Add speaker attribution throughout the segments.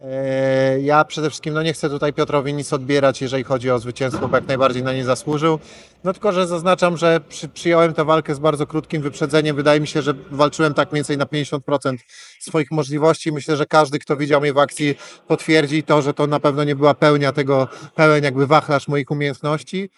Speaker 1: E, Ja przede wszystkim no nie chcę tutaj Piotrowi nic odbierać, jeżeli chodzi o zwycięstwo, bo jak najbardziej na nie zasłużył. No tylko, że zaznaczam, że przy, przyjąłem tę walkę z bardzo krótkim wyprzedzeniem. Wydaje mi się, że walczyłem tak mniej więcej na 50% swoich możliwości. Myślę, że każdy, kto widział mnie w akcji, potwierdzi to, że to na pewno nie była pełnia tego, pełen jakby wachlarz moich umiejętności.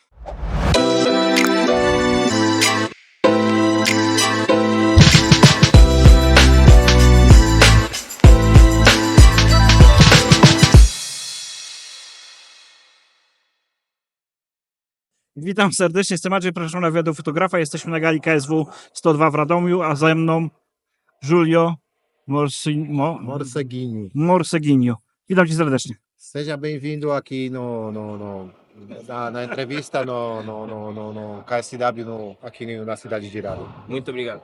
Speaker 2: Witam serdecznie, jestem Maciej, proszę na wywiadu fotografa. Jesteśmy na gali KSW 102 w Radomiu, a ze mną Julio Morsi- Mo-
Speaker 1: Morsegini.
Speaker 2: Morseginho. Witam cię serdecznie.
Speaker 1: Seja bem-vindo aqui no, no, no, na, na entrevista no, no, no, no, no KSW no, aqui na cidade de Irado.
Speaker 3: Muito obrigado.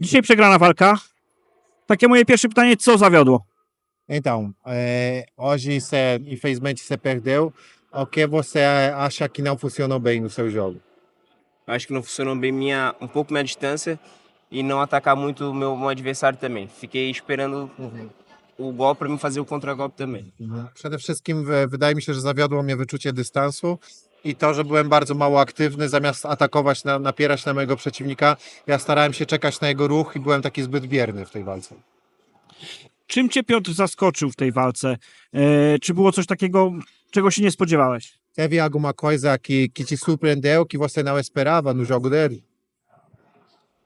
Speaker 2: Dzisiaj przegrana walka. Takie moje pierwsze pytanie, co zawiodło?
Speaker 1: Então, é, hoje você, infelizmente você perdeu. O que você acha que não funcionou bem no seu jogo?
Speaker 3: Acho que não funcionou bem minha, um pouco minha distância e não atacar muito o meu, meu adversário também. Fiquei esperando o golpe para me fazer o contra-golpe também.
Speaker 1: Przede wszystkim w- wydaje mi się, że zawiodło mnie wyczucie dystansu i to, że byłem bardzo mało aktywny, zamiast atakować, na, napierać na mojego przeciwnika, ja starałem się czekać na jego ruch i byłem taki zbyt bierny w tej walce.
Speaker 2: Czym cię Piotr zaskoczył w tej walce? E, czy było coś takiego, czego się nie spodziewałeś?
Speaker 1: Teve alguma coisa que, que te surpreendeu, que você não esperava no jogo dele?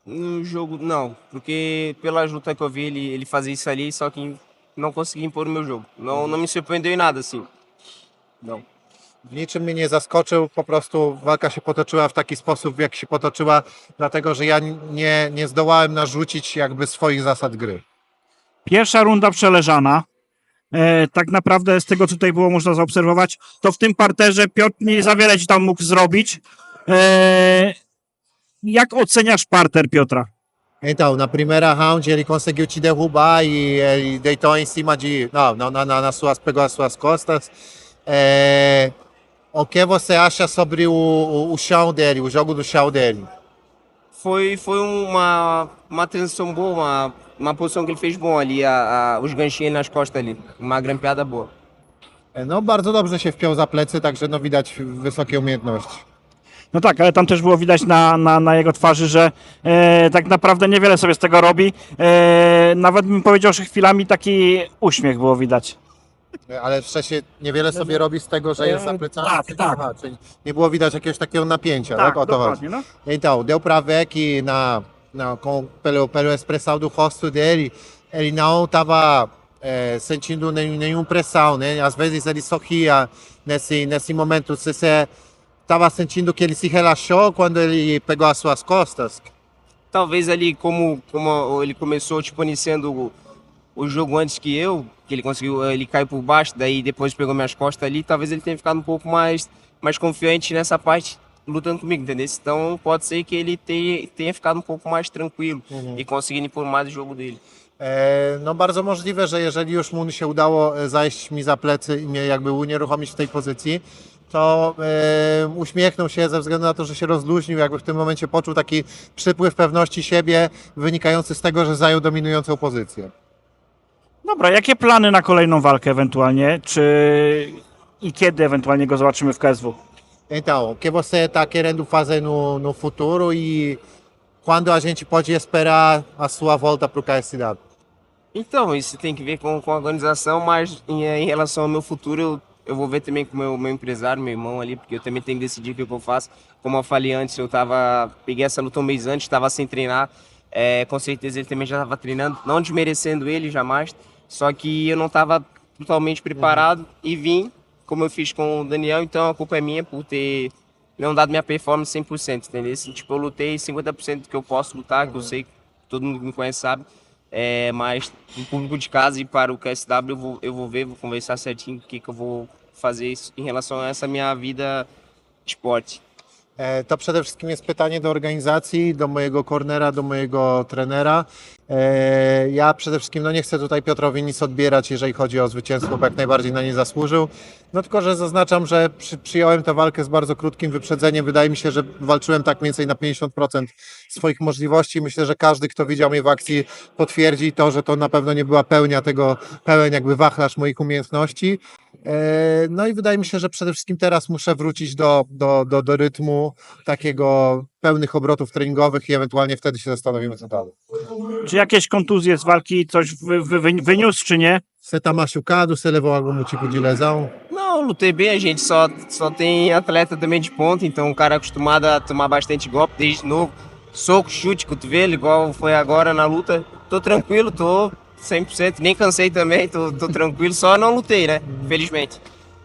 Speaker 3: No jogo, não, porque pelas lutas que eu vi, ele, ele fazia isso ali, só que não conseguia impor o meu jogo. Não, não me surpreendeu em nada, assim. Não.
Speaker 1: W niczym mnie nie zaskoczył, po prostu walka się potoczyła w taki sposób, w jaki się potoczyła, dlatego że ja nie, nie zdołałem narzucić jakby swoich zasad gry.
Speaker 2: Pierwsza runda przeleżana. E, tak naprawdę z tego, co tutaj było można zaobserwować, to w tym parterze Piotr nie za wiele ci tam mógł zrobić. E, jak oceniasz parter Piotra?
Speaker 1: Então, na primeira round ele conseguiu te derrubar e deitou em cima de. Não, não na, nas suas, pegou as suas costas. É, o que você acha sobre o, o, o chão dele, o jogo do chão dele?
Speaker 3: Foi, foi uma, uma transição boa, uma, uma posição que ele fez bom ali, a, a- os ganchinhos nas costas ali. Uma grampeada boa.
Speaker 1: No, bardzo dobrze się wpiął za plecy, także no widać wysokie umiejętności.
Speaker 2: No tak, ale tam też było widać na, na, na jego twarzy, że e, tak naprawdę niewiele sobie z tego robi. E, nawet bym powiedział, że chwilami taki uśmiech było widać.
Speaker 1: Ale wcześniej niewiele sobie robi z tego, że jest za plecami.
Speaker 2: tak, tak.
Speaker 1: Aha, czyli nie było widać jakiegoś takiego napięcia, tak? O to chodzi.
Speaker 2: no.
Speaker 1: Então, deu pra ver que na, na, com, pelo, pelo expressão do rosto dele, ele não estava sentindo nem, nenhuma pressão, né? Às vezes ele sorria nesse, nesse momento. Você estava sentindo que ele se relaxou quando ele pegou as suas costas?
Speaker 3: Talvez ali, como, como ele começou, tipo, iniciando o, o jogo antes que eu, que ele conseguiu, ele caiu por baixo, daí depois pegou minhas costas ali, talvez ele tenha ficado um pouco mais, mais confiante nessa parte lutando comigo, entendeu? Então pode ser que ele tenha, tenha ficado um pouco mais tranquilo e conseguindo impor mais o jogo dele.
Speaker 1: E, No bardzo możliwe, że jeżeli już mu się udało e, zajść mi za plecy i mnie jakby unieruchomić w tej pozycji, to e, uśmiechnął się ze względu na to, że się rozluźnił, jakby w tym momencie poczuł taki przypływ pewności siebie wynikający z tego, że zajął dominującą pozycję.
Speaker 2: Dobra, jakie plany na kolejną walkę ewentualnie? Czy i kiedy ewentualnie go zobaczymy w KSW?
Speaker 1: Então, o que você está querendo fazer no, no futuro e quando a gente pode esperar a sua volta para o KSW?
Speaker 3: Então, isso tem que ver com, com a organização, mas em, em relação ao meu futuro, eu, eu vou ver também com o meu, meu empresário, meu irmão ali, porque eu também tenho que decidir o que que eu faço. Como eu falei antes, eu tava. Peguei essa luta um mês antes, estava sem treinar. É, com certeza ele também já estava treinando, não desmerecendo ele jamais. Só que eu não estava totalmente preparado e vim, como eu fiz com o Daniel, então a culpa é minha por ter não dado minha performance 100%, entendeu? Assim, Tipo, eu lutei 50% do que eu posso lutar, que eu sei, que todo mundo que me conhece sabe. É, mas o público de casa e para o KSW eu vou, eu vou ver, vou conversar certinho o que, que eu vou fazer em relação a essa minha vida de esporte.
Speaker 1: To przede wszystkim jest pytanie do organizacji, do mojego cornera, do mojego trenera. E, Ja przede wszystkim no nie chcę tutaj Piotrowi nic odbierać, jeżeli chodzi o zwycięstwo, bo jak najbardziej na nie zasłużył. No tylko, że zaznaczam, że przy, przyjąłem tę walkę z bardzo krótkim wyprzedzeniem. Wydaje mi się, że walczyłem tak mniej więcej na 50% swoich możliwości. Myślę, że każdy, kto widział mnie w akcji, potwierdzi to, że to na pewno nie była pełnia tego, pełen jakby wachlarz moich umiejętności. E, No i wydaje mi się, że przede wszystkim teraz muszę wrócić do, do, do, do rytmu takiego pełnych obrotów treningowych i ewentualnie wtedy się zastanowimy, co dalej.
Speaker 2: Czy jakieś kontuzje z walki coś wy, wy, wy, wyniósł, czy nie?
Speaker 1: Você tá machucado? Você levou algum tipo de lesão?
Speaker 3: Não, lutei bem, a gente só, só tem atleta também de ponta, então o cara é acostumado a tomar bastante golpe desde novo. Soco, chute, cotovelo, igual foi agora na luta. Tô tranquilo, tô 100%, nem cansei também, tô, tô tranquilo, só não lutei, né? Infelizmente.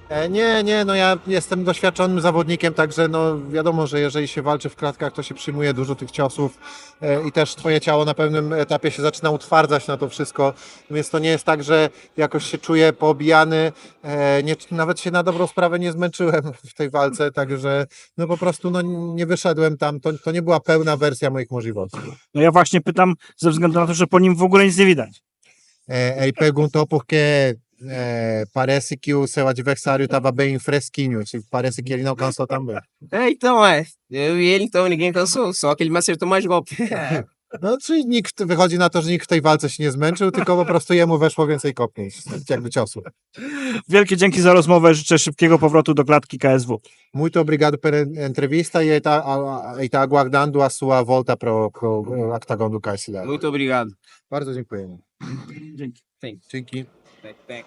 Speaker 1: E, Nie, nie, no ja jestem doświadczonym zawodnikiem, także no wiadomo, że jeżeli się walczy w klatkach, to się przyjmuje dużo tych ciosów e, i też twoje ciało na pewnym etapie się zaczyna utwardzać na to wszystko, więc to nie jest tak, że jakoś się czuję poobijany, e, nie, nawet się na dobrą sprawę nie zmęczyłem w tej walce, także no po prostu no nie wyszedłem tam, to, to nie była pełna wersja moich możliwości.
Speaker 2: No ja właśnie pytam ze względu na to, że po nim w ogóle nic nie widać.
Speaker 1: Ele perguntou porque é, parece que o seu adversário estava bem fresquinho, tipo, parece que ele não cansou também.
Speaker 3: É, então, é. Eu e ele, então, ninguém cansou, só que ele me acertou mais golpe.
Speaker 1: No, czyli nikt, wychodzi na to, że nikt w tej walce się nie zmęczył, tylko po prostu jemu weszło więcej kopnięć, jakby ciosów.
Speaker 2: Wielkie dzięki za rozmowę, życzę szybkiego powrotu do klatki KSW.
Speaker 1: Muito obrigado pela entrevista e está, está aguardando a sua volta pro, pro octagon do KSL.
Speaker 3: Muito obrigado.
Speaker 1: Bardzo dziękujemy.
Speaker 2: Dzięki.
Speaker 1: Dzięki.
Speaker 3: backpack